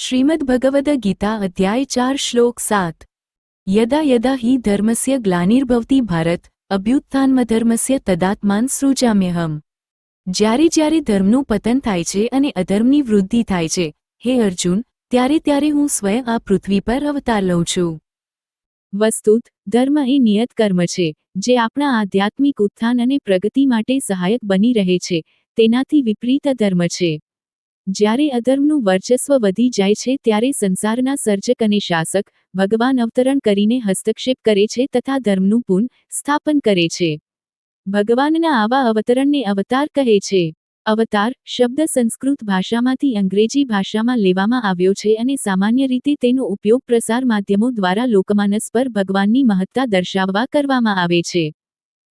શ્રીમદ ભગવદ ગીતા અધ્યાય ચાર શ્લોક સાત યદા યદા હિ ધર્મસ્ય ગ્લાનિર્ભવતી ભારત અભ્યુત્થાનમધર્મસ્ય તદાત્માન સૃજામ્યહમ જ્યારે જ્યારે ધર્મનું પતન થાય છે અને અધર્મની વૃદ્ધિ થાય છે, હે અર્જુન, ત્યારે ત્યારે હું સ્વયં આ પૃથ્વી પર અવતાર લઉં છું. વસ્તુત, ધર્મ એ નિયત કર્મ છે, જે આપણા આધ્યાત્મિક ઉત્થાન અને પ્રગતિ માટે સહાયક બની રહે છે, તેનાથી વિપરીત ધર્મ છે. જ્યારે અધર્મનું વર્ચસ્વ વધી જાય છે ત્યારે સંસારના સર્જક અને શાસક ભગવાન અવતરણ કરીને હસ્તક્ષેપ કરે છે તથા ધર્મનું પુન સ્થાપન કરે છે. ભગવાનના આવા અવતરણને અવતાર કહે છે. અવતાર શબ્દ સંસ્કૃત ભાષામાંથી અંગ્રેજી ભાષામાં લેવામાં આવ્યો છે અને સામાન્ય રીતે તેનો ઉપયોગ પ્રસાર માધ્યમો દ્વારા લોકમાનસ પર ભગવાનની મહત્તા દર્શાવવા કરવામાં આવે છે.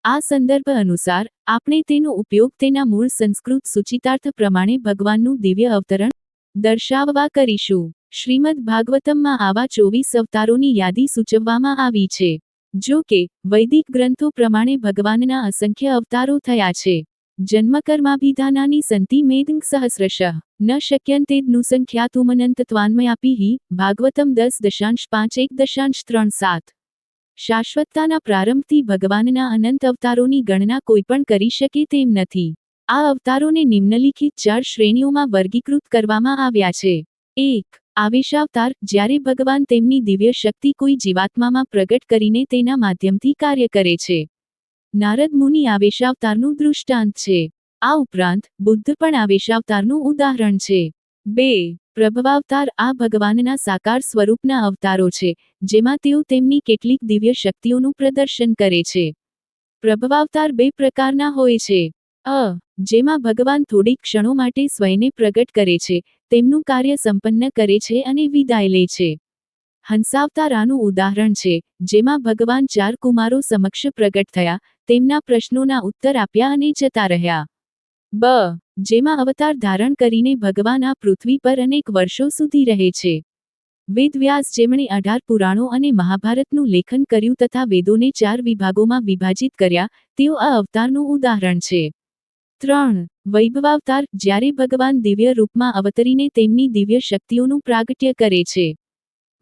આ સંદર્ભ અનુસાર, આપણે તેનો ઉપયોગ તેના મૂળ સંસ્કૃત સૂચિતાર્થ પ્રમાણે ભગવાનનું દિવ્ય અવતરણ દર્શાવવા કરીશું. શ્રીમદ ભાગવતમમાં આવા ચોવીસ અવતારોની યાદી સૂચવવામાં આવી છે, જો કે, વૈદિક ગ્રંથો પ્રમાણે ભગવાનના અસંખ્ય અવતારો થયા છે. જન્મકર્માભિધાનાની સંતિ મેદંગ સહસ્રશ, ન શક્યંતેદનુસંખ્યાતુમનંતત્વાન્મયાપી હિ, ભાગવતમ દસ દશાંશ પાંચ એક દશાંશ ત્રણ સાત. શાશ્વતતાના પ્રારંભથી ભગવાનના અનંત અવતારોની ગણના કોઈપણ કરી શકે તેમ નથી. આ અવતારોને નિમ્નલિખિત ચાર શ્રેણીઓમાં વર્ગીકૃત કરવામાં આવ્યા છે. એક, આવેશાવતાર, જ્યારે ભગવાન તેમની દિવ્ય શક્તિ કોઈ જીવાત્મામાં પ્રગટ કરીને તેના માધ્યમથી કાર્ય કરે છે. નારદ મુનિ આવેશાવતારનું દૃષ્ટાંત છે. આ ઉપરાંત, બુદ્ધ પણ આવેશાવતારનું ઉદાહરણ છે. બે પ્રભવાવતાર આ ભગવાનના સાકાર સ્વરૂપના અવતારો છે, જેમાં તેઓ તેમની કેટલીક દિવ્ય શક્તિઓનું પ્રદર્શન કરે છે. પ્રભવાવતાર બે પ્રકારના હોય છે. અ, જેમાં ભગવાન થોડીક ક્ષણો માટે સ્વયંને પ્રગટ કરે છે, તેમનું કાર્ય સંપન્ન કરે છે અને વિદાય લે છે. હંસાવતારાનું ઉદાહરણ છે, જેમાં ભગવાન ચાર કુમારો સમક્ષ પ્રગટ થયા, તેમના પ્રશ્નોના ઉત્તર આપ્યા અને જતા રહ્યા. બ. જેમાં અવતાર ધારણ કરીને ભગવાન આ પૃથ્વી પર અનેક વર્ષો સુધી રહે છે. વેદવ્યાસ જેમણે અઢાર પુરાણો અને મહાભારતનું લેખન કર્યું તથા વેદોને ચાર વિભાગોમાં વિભાજિત કર્યા, તેઓ આ અવતારનું ઉદાહરણ છે. ત્રણ. વૈભવાવતાર, જ્યારે ભગવાન દિવ્ય રૂપમાં અવતરીને તેમની દિવ્ય શક્તિઓનું પ્રાગટ્ય કરે છે.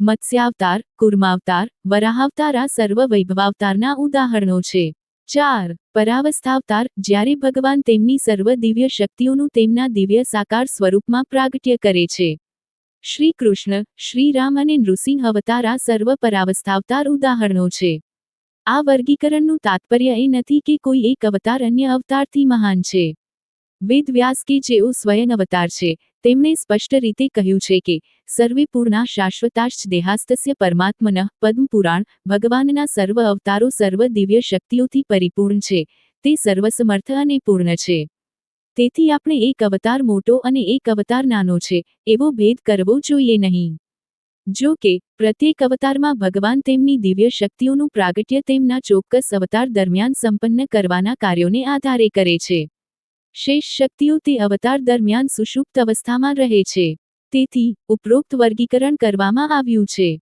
મત્સ્યાવતાર, કુર્માવતાર, વરાહાવતાર આ સર્વ વૈભવાવતારના ઉદાહરણો છે. ચાર, પરાવસ્થાવતાર, જ્યારે ભગવાન તેમની સર્વ દિવ્ય શક્તિઓનું તેમના દિવ્ય સાકાર સ્વરૂપમાં પ્રાગટ્ય કરે છે. શ્રી કૃષ્ણ શ્રીરામ અને નૃસિંહ અવતાર આ સર્વ પરાવસ્થાવતાર ઉદાહરણો છે. આ વર્ગીકરણનું તાત્પર્ય એ નથી કે કોઈ એક અવતાર અન્ય અવતારથી મહાન છે. વેદવ્યાસ કે જેઓ સ્વયં અવતાર છે તેમણે સ્પષ્ટ રીતે કહ્યું છે કે, સર્વે પૂર્ણા શાશ્વતાશ્ચ દેહાસ્તસ્ય પરમાત્મન પદ્મ પુરાણ, ભગવાનના સર્વ અવતારો સર્વ દિવ્ય શક્તિઓથી પરિપૂર્ણ છે, તે સર્વસમર્થ અને પૂર્ણ છે. તેથી આપણે એક અવતાર મોટો અને એક અવતાર નાનો છે, એવો ભેદ કરવો જોઈએ નહીં. જો કે, પ્રત્યેક અવતારમાં ભગવાન તેમની દિવ્ય શક્તિઓનું પ્રાગટ્ય તેમના ચોક્કસ અવતાર દરમિયાન સંપન્ન કરવાના કાર્યોને આધારે કરે છે. શેષ શક્તિઓ તે અવતાર દરમિયાન સુષુપ્ત અવસ્થામાં રહે છે. તેથી, ઉપરોક્ત વર્ગીકરણ કરવામાં આવ્યું છે.